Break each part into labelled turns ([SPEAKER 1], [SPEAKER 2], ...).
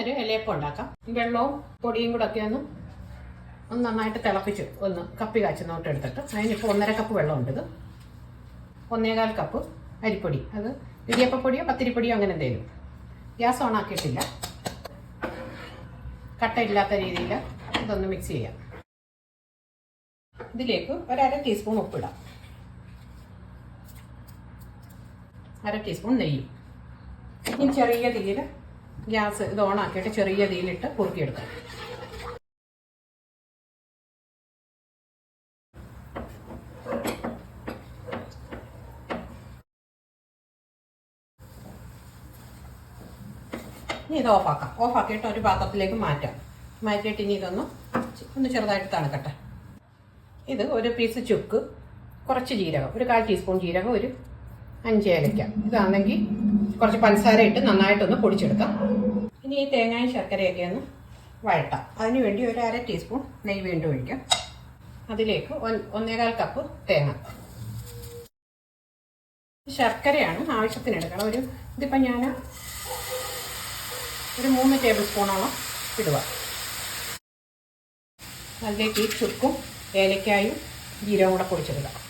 [SPEAKER 1] ഒരു ഇലയപ്പം ഉണ്ടാക്കാം. വെള്ളവും പൊടിയും കൂടെ ഒക്കെ ഒന്ന് ഒന്ന് നന്നായിട്ട് തിളപ്പിച്ച് ഒന്ന് കപ്പി കാച്ചുന്നോട്ട് എടുത്തിട്ട് അതിനിപ്പോൾ ഒന്നര കപ്പ് വെള്ളമുണ്ട് ഇത്. ഒന്നേകാൽ കപ്പ് അരിപ്പൊടി. അത് ഇടിയപ്പപ്പൊടിയോ പത്തിരിപ്പൊടിയോ അങ്ങനെ എന്തെങ്കിലും. ഗ്യാസ് ഓൺ ആക്കിയിട്ടില്ല. കട്ടയില്ലാത്ത രീതിയിൽ ഇതൊന്ന് മിക്സ് ചെയ്യാം. ഇതിലേക്ക് ഒരര ടീസ്പൂൺ ഉപ്പിടാം. അര ടീസ്പൂൺ നെയ്യും. ഇനി ചെറിയ തീയിൽ ഗ്യാസ് ഇത് ഓണാക്കിയിട്ട് ചെറിയ തീയിലിട്ട് കുറുക്കിയെടുക്കാം ഇനി ഇത് ഓഫാക്കാം. ഓഫാക്കിയിട്ട് ഒരു പാത്രത്തിലേക്ക് മാറ്റാം. മാറ്റിയിട്ട് ഇനി ഇതൊന്ന് ഒന്ന് ചെറുതായിട്ട് തണുക്കട്ടെ. ഇത് ഒരു പീസ് ചുക്ക് കുറച്ച് ജീരകം ഒരു കാൽ ടീസ്പൂൺ ജീരകം ഒരു അഞ്ച് ഏലയ്ക്ക ഇതാണെങ്കിൽ കുറച്ച് പഞ്ചസാര ഇട്ട് നന്നായിട്ടൊന്ന് പൊടിച്ചെടുക്കാം. ഇനി ഈ തേങ്ങയും ശർക്കരയൊക്കെ ഒന്ന് വഴട്ടാം. അതിന് വേണ്ടി ഒരു അര ടീസ്പൂൺ നെയ്യ് വീണ്ടും ഒഴിക്കാം. അതിലേക്ക് ഒന്നേകാൽ കപ്പ് തേങ്ങ. ശർക്കരയാണ് ആവശ്യത്തിന് എടുക്കണം ഒരു ഇതിപ്പോൾ ഞാൻ ഒരു മൂന്ന് ടേബിൾ സ്പൂണോളം ഇടുക. അതിലേക്ക് ഈ ചുക്കും ഏലക്കായും ജീരകം കൂടെ പൊടിച്ചെടുക്കുക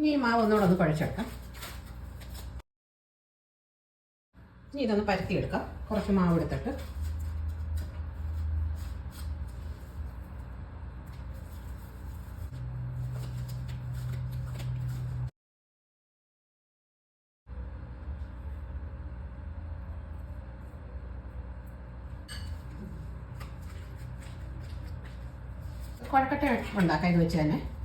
[SPEAKER 1] ഇനി ഈ മാവ് ഒന്നുകൂടെ ഒന്ന് കുഴച്ചെടുക്കാം. ഇനി ഇതൊന്ന് പരത്തിയെടുക്കാം. കുറച്ച് മാവ് എടുത്തിട്ട്. കുഴക്കട്ട ഉണ്ടാക്കാം ഇത് വെച്ച് തന്നെ.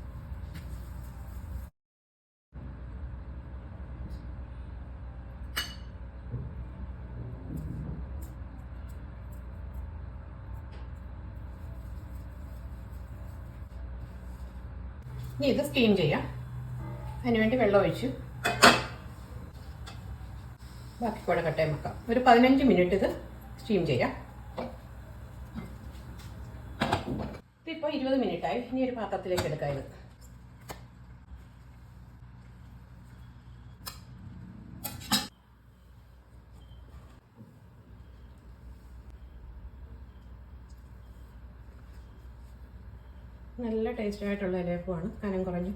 [SPEAKER 1] ഇനി ഇത് സ്റ്റീം ചെയ്യാം. അതിനുവേണ്ടി വെള്ളം ഒഴിച്ചു. ബാക്കി കൂടെ കട്ടയം വെക്കാം. ഒരു പതിനഞ്ച് മിനിറ്റ് ഇത് സ്റ്റീം ചെയ്യാം. ഇതിപ്പോൾ ഇരുപത് മിനിറ്റായി ഇനി ഒരു പാത്രത്തിലേക്ക് എടുക്കാം ഇത്. നല്ല ടേസ്റ്റായിട്ടുള്ള ഇലയപ്പമാണ്. കനം കുറഞ്ഞ്.